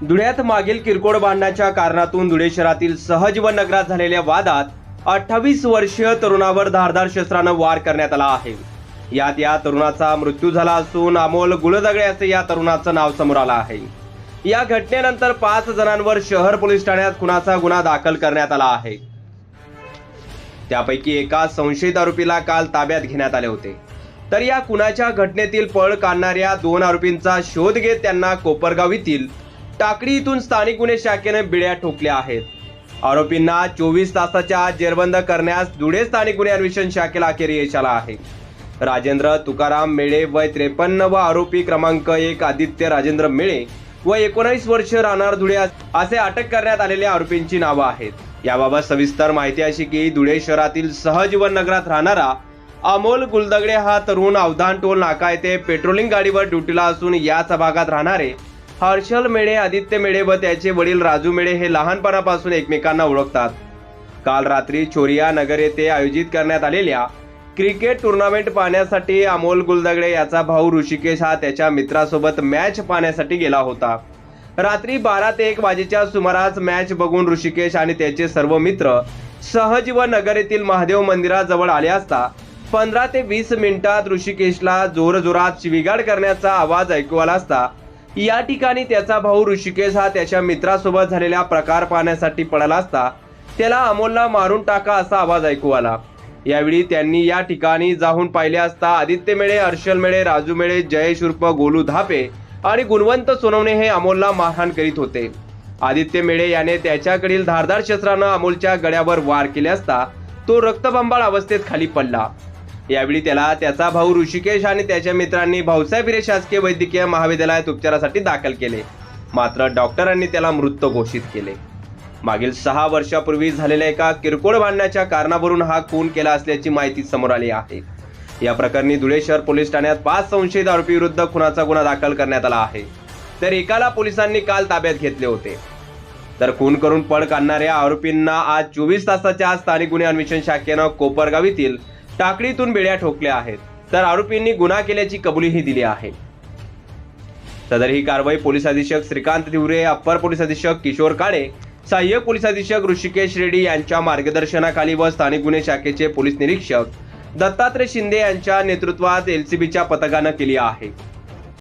धुळ्यात मागील किरकोळ भांडणाच्या कारणातून धुळे शहरातील सहजीवन नगरात झालेल्या वादात अठ्ठावीस वर्षीय तरुणावर धारदार शस्त्रानं वार करण्यात आला आहे. यात या तरुणाचा मृत्यू झाला असून अमोल गुळदगडे असे या तरुणाचं नाव समोर आलं आहे. या घटनेनंतर पाच जणांवर शहर पोलीस ठाण्यात खुनाचा गुन्हा दाखल करण्यात आला आहे. त्यापैकी एका संशयित आरोपीला काल ताब्यात घेण्यात आले होते. तर या खुनाच्या घटनेतील पळ काढणाऱ्या दोन आरोपींचा शोध घेत त्यांना कोपरगाव येथील टाकडी इथून स्थानिक गुन्हे शाखेने बिड्या ठोकल्या आहेत. आरोपींना चोवीस तासाच्या आत जेरबंद करण्यास धुळे स्थानिक गुन्हे अन्वेषण शाखेला अखेर यश आला आहे. राजेंद्र तुकाराम मेळे वय त्रेपन्न व आरोपी क्रमांक एक आदित्य राजेंद्र मेळे व एकोणीस वर्ष राहणार धुळे असे अटक करण्यात आलेल्या आरोपींची नावं आहेत. याबाबत सविस्तर माहिती अशी की धुळे शहरातील सहजीवन नगरात राहणारा अमोल गुलदगडे हा तरुण अवधान टोल नाका येथे पेट्रोलिंग गाडीवर ड्युटीला असून याच भागात राहणारे हर्षल मेळे आदित्य मेळे व त्याचे वडील राजू मेळे हे लहानपणापासून एकमेकांना ओळखतात. काल रात्री चोरिया नगर येथे आयोजित करण्यात आलेल्या क्रिकेट टुर्नामेंट पाहण्यासाठी अमोल गुलदगडे याचा भाऊ ऋषिकेश हा त्याच्या मित्रासोबत मॅच पाहण्यासाठी गेला होता. रात्री बारा ते एक वाजेच्या सुमारास मॅच बघून ऋषिकेश आणि त्याचे सर्व मित्र सहजीवन नगर येथील महादेव मंदिराजवळ आले असता पंधरा ते वीस मिनिटात ऋषिकेशला जोरजोरात शिविगाड करण्याचा आवाज ऐकू आला असता या ठिकाणी त्याचा भाऊ ऋषिकेश हा त्याच्या मित्रासोबत झालेला प्रकार पाहण्यासाठी पळाला असता त्याला अमोलला मारून टाका असा आवाज ऐकू आला. यावेळी त्यांनी या ठिकाणी जाऊन पाहिले असता आदित्य मेळे हर्षल मेळे राजू मेळे जयेश उर्फ गोलू धापे आणि गुणवंत सोनवणे हे अमोलला मारहाण करीत होते. आदित्य मेळे याने त्याच्याकडील धारदार शस्त्रानं अमोलच्या गळ्यावर वार केले असता तो रक्तबंबाळ अवस्थेत खाली पडला. यावेळी त्याला त्याचा भाऊ ऋषिकेश आणि त्याच्या मित्रांनी भाऊसाहेब हिरे शासकीय वैद्यकीय महाविद्यालयात उपचारासाठी दाखल केले. मात्र डॉक्टरांनी त्याला मृत घोषित केले. मागील सहा वर्षापूर्वी झालेल्या एका किरकोळ भांडण्याच्या कारणावरून हा खून केला असल्याची माहिती समोर आली आहे. या प्रकरणी धुळे शहर पोलीस ठाण्यात पाच संशयित आरोपी विरुद्ध खुनाचा गुन्हा दाखल करण्यात आला आहे. तर एकाला पोलिसांनी काल ताब्यात घेतले होते. तर खून करून पळ काढणाऱ्या आरोपींना आज चोवीस तासाच्या आज स्थानिक गुन्हे अन्वेषण शाखेनं कोपरगाव येथील टाकडीतून बिड्या ठोकल्या आहेत. तर आरोपींनी गुन्हा केल्याची कबुलीही दिली आहे. सदर ही कारवाई पोलीस अधीक्षक श्रीकांत तिवरे अप्पर पोलीस अधीक्षक किशोर काळे सहाय्यक पोलीस अधीक्षक ऋषिकेश रेड्डी यांच्या मार्गदर्शनाखाली व स्थानिक गुन्हे शाखेचे पोलीस निरीक्षक दत्तात्रय शिंदे यांच्या नेतृत्वात एलसीबीच्या पथकानं केली आहे.